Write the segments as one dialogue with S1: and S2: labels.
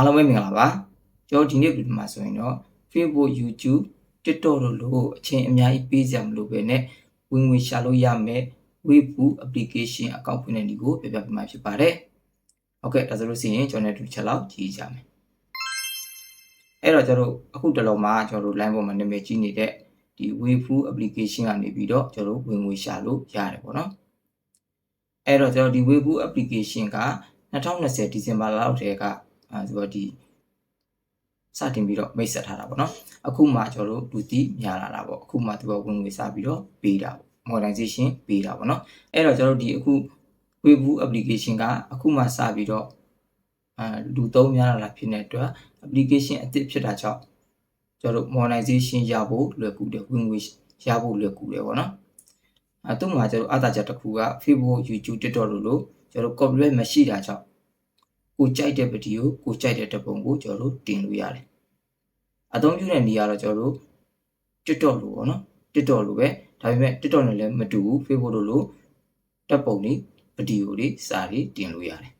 S1: အားလုံးပဲမင်္ဂလာပါကျွန်တော်ဒီနေ့ဗီဒီယိုမှာဆိုရင်တော့ Facebook YouTube TikTok တို့လိုအချိန်အများကြီးပေးကြမလို့ပဲနဲ့ဝင်ငွေရှာလို့ရမယ် Weibo application အကောင့်ဖွင့်တဲ့ဒီကိုပြပြပေးမှာဖြစ်ပါတယ်ဟုတ်ကဲ့ဒါဆိုလို့ရှိရင်ကျွန်တော်တို့ချက်လောက်ကြည့်ကြမယ်အဲ့တော့ကျွန်တော်တို့အခုတလုံးမှာကျွန်တော်တို့ line ပေါ်မှာနာမည်ကြီးနေတဲ့ဒီ Weibo application ကနေပြီးတော့ကျွန်တော်တို့ဝင်ငွေရှာလို့ရတယ်ပေါ့နော်အဲ့တော့ကျွန်တော်ဒီ Weibo application က2020ဒီဇင်ဘာလလောက်တည်းက အဲဆိုတော့ဒီစတင်ပြီးတော့မိတ်ဆက်ထားတာပေါ့နော်အခုမှကျွန်တော်တို့လူသိများလာတာပေါ့အခုမှသူကဝင်ငွေစပြီးတော့ပေးတာပေါ့ modernization ပေးတာပေါ့နော်အဲ့တော့ကျွန်တော်တို့ဒီအခု web application ကအခုမှစပြီးတော့အဲလူသုံးများလာတာဖြစ်တဲ့အတွက် application အသစ်ဖြစ်တာကြောင့်ကျွန်တော်တို့ modernization ရဖို့လွယ်ကူတယ်ဝင်ငွေရဖို့လွယ်ကူတယ်ပေါ့နော်အဲသူ့မှာကျွန်တော်အားသာချက်တစ်ခုက Facebook YouTube TikTok တို့လိုကျွန်တော် copyright မရှိတာကြောင့် ကိုကြိုက်တဲ့ဗီဒီယိုကိုကြိုက်တဲ့တပုံကိုကျွန်တော်တို့တင်လို့ရတယ်အသုံးပြုတဲ့နေရာတော့ကျွန်တော်တို့ TikTok လိုပေါ့နော် TikTok လိုပဲဒါပေမဲ့ TikTok နဲ့လည်းမတူဘူး Facebook တို့လိုတပ်ပုံတွေဗီဒီယိုတွေစာတွေတင်လို့ရတယ်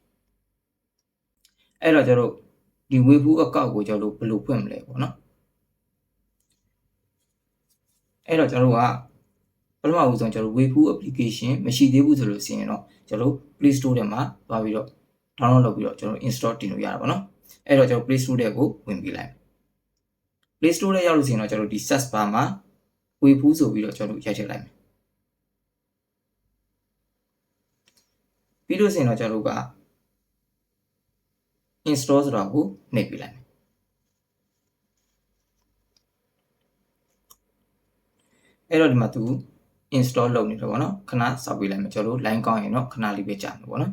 S1: အဲ့တော့ကျွန်တော်တို့ဒီ Weibo အကောင့်ကိုကျွန်တော်တို့ဘယ်လိုဖွင့်မလဲပေါ့နော်အဲ့တော့ကျွန်တော်တို့ကပထမဦးဆုံးကျွန်တော်တို့ Weibo application မရှိသေးဘူးဆိုလို့ရှိရင်တော့ကျွန်တော်တို့ Play Store ထဲမှာသွားပြီးတော့ download လုပ်ပြီးတော့ကျွန်တော် install တင်လို့ရတာပေါ့နော်အဲ့တော့ကျွန်တော် Play Store ထဲကိုဝင်ပြီးလိုက် Play Store ထဲရောက်လို့ရှိရင်တော့ကျွန်တော်ဒီ search bar မှာ Weibo ဆိုပြီးတော့ကျွန်တော်ရိုက်ထည့်လိုက်မယ်ပြီးလို့ရှိရင်တော့ကျွန်တော်တို့က install ဆိုတာကိုနှိပ်ပြလိုက်မယ်အဲ့တော့ဒီမှာသူ install လုပ်နေတယ်ပေါ့နော်ခဏစောက်ပေးလိုက်မယ်ကျွန်တော်တို့ line ကောင်းရင်တော့ခဏလေးပဲကြာမယ်ပေါ့နော်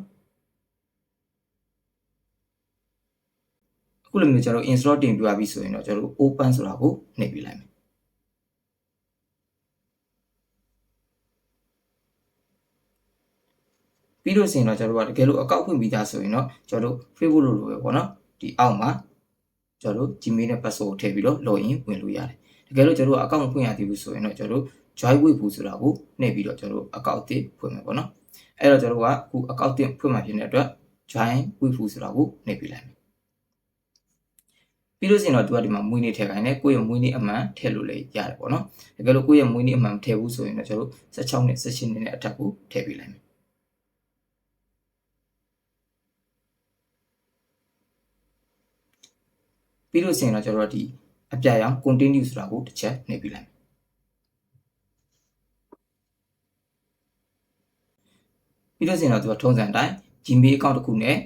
S1: အခုလိုမျိုးကျွန်တော် install တင်ပြပြီဆိုရင်တော့ကျွန်တော်တို့ open ဆိုတာကိုနှိပ်ပြလိုက်မယ်ပြီးလို့ဆိုရင်တော့ကျွန်တော်တို့ကတကယ်လို့အကောက်ဖွင့်ပြီးသားဆိုရင်တော့ကျွန်တော်တို့ Facebook လိုလိုပဲပေါ့နော်ဒီအောက်မှာကျွန်တော်တို့ Gmail နဲ့ password ထည့်ပြီးတော့ login ဝင်လို့ရတယ်တကယ်လို့ကျွန်တော်တို့အကောင့်ဖွင့်ရသေးဘူးဆိုရင်တော့ကျွန်တော်တို့ join weibo ဆိုတာကိုနှိပ်ပြီးတော့ကျွန်တော်တို့အကောင့်အသစ်ဖွင့်မယ်ပေါ့နော်အဲ့တော့ကျွန်တော်တို့ကအခုအကောင့်အသစ်ဖွင့်မှဖြစ်နေတဲ့အတွက် join weibo ဆိုတာကိုနှိပ်ပြီးလိုက်မယ် ပြီးလို့ရှိရင်တော့သူကဒီမှာမွေးနေ့ထည့်ခိုင်းတယ်ကိုယ့်ရဲ့မွေးနေ့အမှန်ထည့်လို့လည်းရတယ်ပေါ့နော်တကယ်လို့ကိုယ့်ရဲ့မွေးနေ့အမှန်မထည့်ဘူးဆိုရင်တော့ကျွန်တော်တို့16နဲ့18နှစ်နဲ့အထက်ကိုထည့်ပေးလိုက်မယ်ပြီးလို့ရှိရင်တော့ကျွန်တော်တို့ဒီအပြရန် continue ဆိုတာကိုတစ်ချက်နှိပ်ပြီးလိုက်မယ်ပြီးလို့ရှိရင်တော့သူကထုံးစံအတိုင်း Gmail account တစ်ခုနဲ့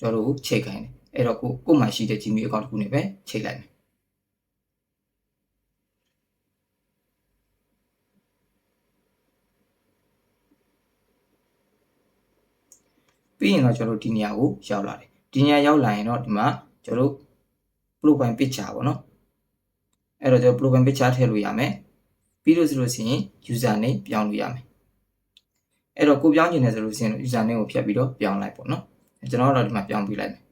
S1: ကျွန်တော်တို့ချိန်ခိုင်းတယ် အဲ့တော့ကိုကိုမှရှိတဲ့ Gmail account တစ်ခုနဲ့ပဲချိန်လိုက်မယ်ပြီးရင်တော့ကျွန်တော်တို့ဒီနေရာကိုရောက်လာတယ်ဒီနေရာရောက်လာရင်တော့ဒီမှာကျွန်တော်တို့ profile picture ပေါ့နော်အဲ့တော့ကျွန်တော် profile picture ထည့်လို့ရမယ်ပြီးလို့ဆိုလို့ရှိရင် user name ပြောင်းလို့ရမယ်အဲ့တော့ကိုပြောင်းချင်တယ်ဆိုလို့ရှိရင် user name ကိုဖြတ်ပြီးတော့ပြောင်းလိုက်ပေါ့နော်ကျွန်တော်ကတော့ဒီမှာပြောင်းပြလိုက်မယ်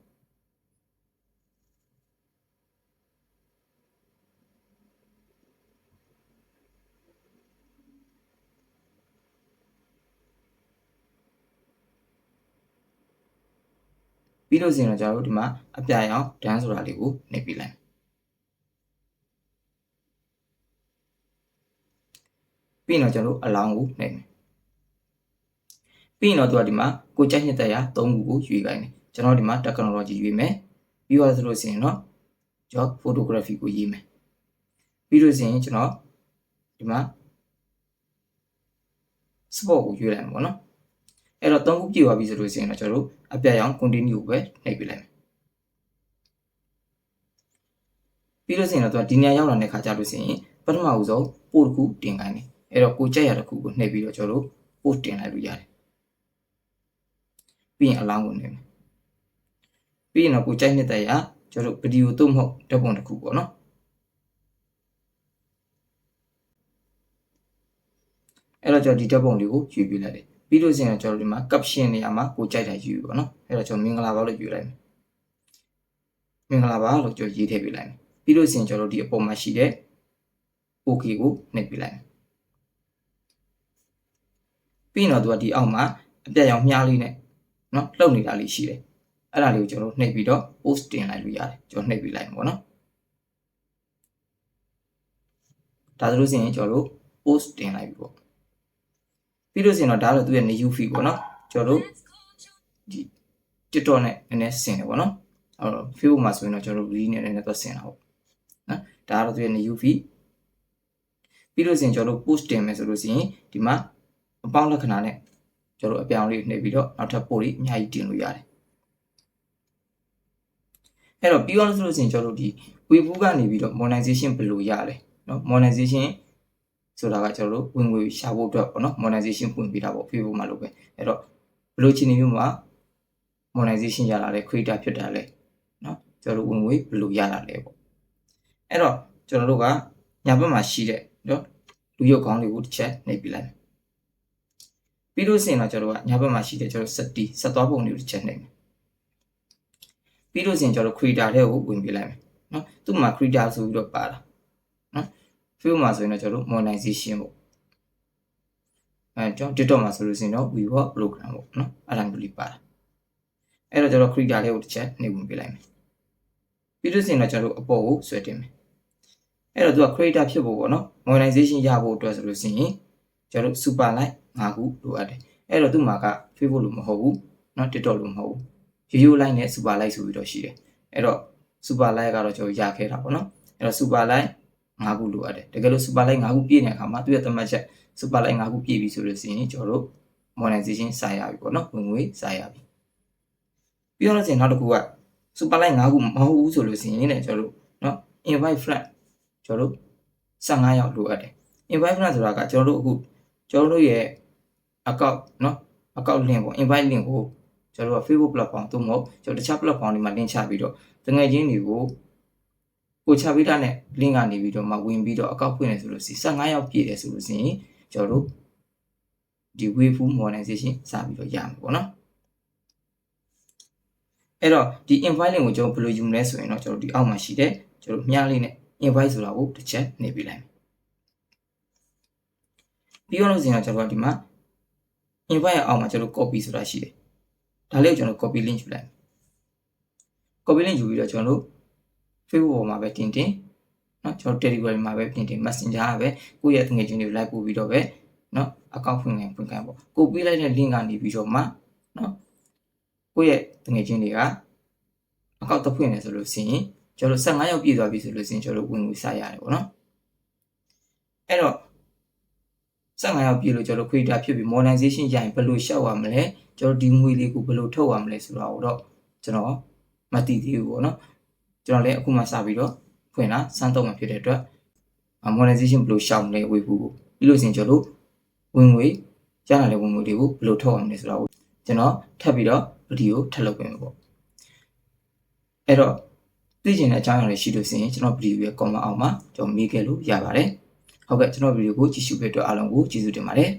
S1: ပြီးလို့ဆိုရင်တော့ကျွန်တော်တို့ဒီမှာအပြရောင် done ဆိုတာလေးကိုနှိပ်ပြလိုက်ပြီးတော့ကျွန်တော်တို့အလောင်းကိုနှိပ်မယ်ပြီးရင်တော့သူကဒီမှာကိုကြိုက်နှစ်သက်ရာ၃ခုကိုရွေးခိုင်းတယ်ကျွန်တော်ဒီမှာ technology ရွေးမယ်ပြီးတော့ဆိုလို့ရှိရင်တော့ကျွန်တော် photography ကိုရေးမယ်ပြီးလို့ရှိရင်ကျွန်တော်ဒီမှာ sport ကိုရွေးလိုက်မှာပေါ့နော် အဲ့တော့၃ခုပြည့်သွားပြီဆိုလို့ရှိရင်တော့ကျွန်တော်တို့အပြတ်ရောင် continue ကိုပဲနှိပ်ပြလိုက်မယ်ပြီးလို့ရှိရင်တော့သူကဒီနေရာရောက်လာတဲ့ခါကျလို့ရှိရင်ပထမဦးဆုံးပို့တစ်ခုတင်ခိုင်းတယ်အဲ့တော့ကိုကြက်ရတစ်ခုကိုနှိပ်ပြီးတော့ကျွန်တော်တို့ပို့တင်လိုက်လို့ရတယ်ပြီးရင်အလောင်းကိုနေမယ်ပြီးရင်တော့ကိုကြိုက်နေတဲ့ရာကျွန်တော်တို့ဗီဒီယိုသို့မဟုတ်ဓာတ်ပုံတစ်ခုပေါ့နော်အဲ့တော့ကျွန်တော်ဒီဓာတ်ပုံလေးကိုယူပြလိုက်တယ် ပြီးလို့ရှိရင်ကျွန်တော်ဒီမှာ caption နေရာမှာကိုကြိုက်တာယူပေါ့နော်အဲ့တော့ကျွန်တော်မင်္ဂလာပါလို့ယူလိုက်မယ်မင်္ဂလာပါလို့ကျွန်တော်ရေးထည့်ပေးလိုက်မယ်ပြီးလို့ရှိရင်ကျွန်တော်ဒီအပေါ်မှာရှိတဲ့ okay ကိုနှိပ်ပေးလိုက်မယ်ပြီးရင်တော့သူကဒီအောက်မှာအပြတ်ရောင်မြားလေးနဲ့เนาะလှုပ်နေတာလေးရှိတယ် အဲ့ဒါလေးကိုကျွန်တော်တို့နှိပ်ပြီးတော့ post တင်လိုက်လို့ရတယ်ကျွန်တော်နှိပ်ပြီးလိုက်မှာပေါ့နော်ဒါဆိုလို့ရှိရင်ကျွန်တော်တို့ post တင်လိုက်ပြီပေါ့ ပြီးလို့ရှိရင်တော့ဒါကတော့သူ့ရဲ့ new feed ပေါ့နော်ကျွန်တော်တို့ဒီ TikTok နဲ့နည်းနည်းဆင်တယ်ပေါ့နော်အဲ့တော့ Facebook မှာဆိုရင်တော့ကျွန်တော်တို့ reel နဲ့နည်းနည်းတော့ဆင်တာပေါ့နော်ဒါကတော့သူ့ရဲ့ new feed ပြီးလို့ရှိရင်ကျွန်တော်တို့ post တင်မယ်ဆိုလို့ရှိရင်ဒီမှာအပေါင်းလက္ခဏာနဲ့ကျွန်တော်တို့အပြောင်းလေးနှိပ်ပြီးတော့နောက်ထပ် post တွေအများကြီးတင်လို့ရတယ်အဲ့တော့ပြီးအောင်ဆိုလို့ရှိရင်ကျွန်တော်တို့ဒီ Weibo ကနေပြီးတော့ monetization ဘယ်လိုရလဲเนาะ monetization ဆိုတာကကျွန်တော်တို့ဝင်ငွေရှာဖို့အတွက်ပေါ့နော် monetization ပွင့်ပေးတာပေါ့ Facebook မှာလို့ပဲအဲ့တော့ဘယ်လိုအခြေအနေမျိုးမှာ monetization ရလာလဲ creator ဖြစ်တာလဲเนาะကျွန်တော်တို့ဝင်ငွေဘယ်လိုရလာလဲပေါ့အဲ့တော့ကျွန်တော်တို့ကညာဘက်မှာရှိတဲ့เนาะလူရုပ်ကောင်းတွေကိုတစ်ချက်နှိပ်ပြလိုက်မယ်ပြီးလို့ရှိရင်တော့ကျွန်တော်တို့ကညာဘက်မှာရှိတဲ့ကျွန်တော်စက်တီစက်သွားပုံတွေကိုတစ်ချက်နှိပ်မယ်ပြီးလို့ရှိရင်ကျွန်တော် creator တဲ့ကိုဝင်ပြလိုက်မယ်เนาะသူ့မှာ creator ဆိုပြီးတော့ပါတာเ นาะ Facebook မှာဆိုရင်တော့ကျွန်တော်တို့ monetization ပေါ့အဲကျွန်တော် TikTok မှာဆိုလို့ရှိရင်တော့ Vivo program ပေါ့နော်အဲ့ဒါမျိုးလေးပါတာအဲ့တော့ကျွန်တော် creator လေးကိုတစ်ချက်နေဝင်ပေးလိုက်မယ်ပြီးလို့ရှိရင်တော့ကျွန်တော်တို့အပေါ်ကိုဆွဲတင်မယ်အဲ့တော့သူက creator ဖြစ်ဖို့ပေါ့နော် monetization ရဖို့အတွက်ဆိုလို့ရှိရင်ကျွန်တော်တို့ super like 5ခုလိုအပ်တယ်အဲ့တော့သူ့မှာက Facebook လို့မဟုတ်ဘူးเนาะ TikTok လို့မဟုတ်ဘူးရိုးရိုး like နဲ့ super like ဆိုပြီးတော့ရှိတယ်အဲ့တော့ super like ကတော့ကျွန်တော်ရခဲ့တာပေါ့နော်အဲ့တော့ super like 5ခုလိုအပ်တယ်တကယ်လို့စူပါလိုက်5ခုပြည့်နေတဲ့အခါမှာသူ့ရဲ့သတ်မှတ်ချက်စူပါလိုက်5ခုပြည့်ပြီဆိုလို့ရှိရင်ကျွန်တော်တို့ monetization စာရပြီပေါ့နော်ဝင်ငွေစာရပြီပြီးတော့ဆိုရင်နောက်တစ်ခုကစူပါလိုက်5ခုမဟုတ်ဘူးဆိုလို့ရှိရင်လည်းကျွန်တော်တို့နော် invite flat ကျွန်တော်တို့15ယောက်လိုအပ်တယ် invite flat ဆိုတာကကျွန်တော်တို့အခုကျွန်တော်တို့ရဲ့ account နော် account link ပေါ့ invite link ကိုကျွန်တော်တို့က Facebook platform သို့မဟုတ်ကျွန်တော်တခြား platform တွေမှာ link ချပြီးတော့တငယ်ချင်းတွေကို ကိုချပေးတာနဲ့ link ကနေပြီးတော့မှဝင်ပြီးတော့အကောက်ဖွင့်နေဆိုလို့စီ15ရောက်ပြည့်တယ်ဆိုလို့စီရင်ကျွန်တော်တို့ဒီ wave monetization စပြီးတော့ရမှာပေါ့နော်အဲ့တော့ဒီ invite link ကိုကျွန်တော်ဘယ်လိုယူမလဲဆိုရင်တော့ကျွန်တော်ဒီအောက်မှာရှိတဲ့ကျွန်တော်မြားလေးနဲ့ invite ဆိုတာကိုတစ်ချက်နေပြလိုက်မယ်ပြီးတော့လို့ဆိုရင်ကျွန်တော်ဒီမှာ invite ရဲ့အောက်မှာကျွန်တော် copy ဆိုတာရှိတယ်ဒါလေးကိုကျွန်တော် copy link ယူလိုက် copy link ယူပြီးတော့ကျွန်တော်တို့ Facebook ပေါ်မှာပဲတင်တင်နော်ကျွန်တော် Telegram မှာပဲတင်တင် Messenger ကပဲကိုယ့်ရဲ့ငွေချင်းတွေလိုက်ပို့ပြီးတော့ပဲနော်အကောင့်ဖွင့်နေဖွင့်ခိုင်းပေါ့ကိုပေးလိုက်တဲ့ link ကနေပြီးတော့မှနော်ကိုယ့်ရဲ့ငွေချင်းတွေကအကောင့်တက်ဖွင့်နေဆိုလို့ရှိရင်ကျွန်တော်15ရောက်ပြည့်သွားပြီဆိုလို့ရှိရင်ကျွန်တော်ဝင်ငွေစရတယ်ပေါ့နော်အဲ့တော့15ရောက်ပြည့်လို့ကျွန်တော် creator ဖြစ်ပြီး monetization ရရင်ဘယ်လိုရှောက်ရမလဲကျွန်တော်ဒီငွေလေးကိုဘယ်လိုထုတ်ရမလဲဆိုတော့တော့ကျွန်တော်မသိသေးဘူးပေါ့နော် ကျွန်တော်လည်းအခုမှစပြီးတော့ဖွင့်တာစမ်းတော့မှဖြစ်တဲ့အတွက် monetization ဘယ်လိုရှောက်မလဲဝေဘူးကိုပြီးလို့ရှိရင်ကျွန်တော်ဝင်ငွေရလာတဲ့ဝင်ငွေတွေကိုဘယ်လိုထုတ်ရမလဲဆိုတာကိုကျွန်တော်ထပ်ပြီးတော့ဗီဒီယိုထပ်လုပ်ပေးမှာပေါ့အဲ့တော့သိချင်တဲ့အကြောင်းအရာတွေရှိလို့ရှိရင်ကျွန်တော်ဗီဒီယိုရဲ့ comment အောက်မှာကျွန်တော်မေးခဲ့လို့ရပါတယ်ဟုတ်ကဲ့ကျွန်တော်ဗီဒီယိုကိုကြည့်ရှုပေးတဲ့အတွက်အားလုံးကိုကျေးဇူးတင်ပါတယ်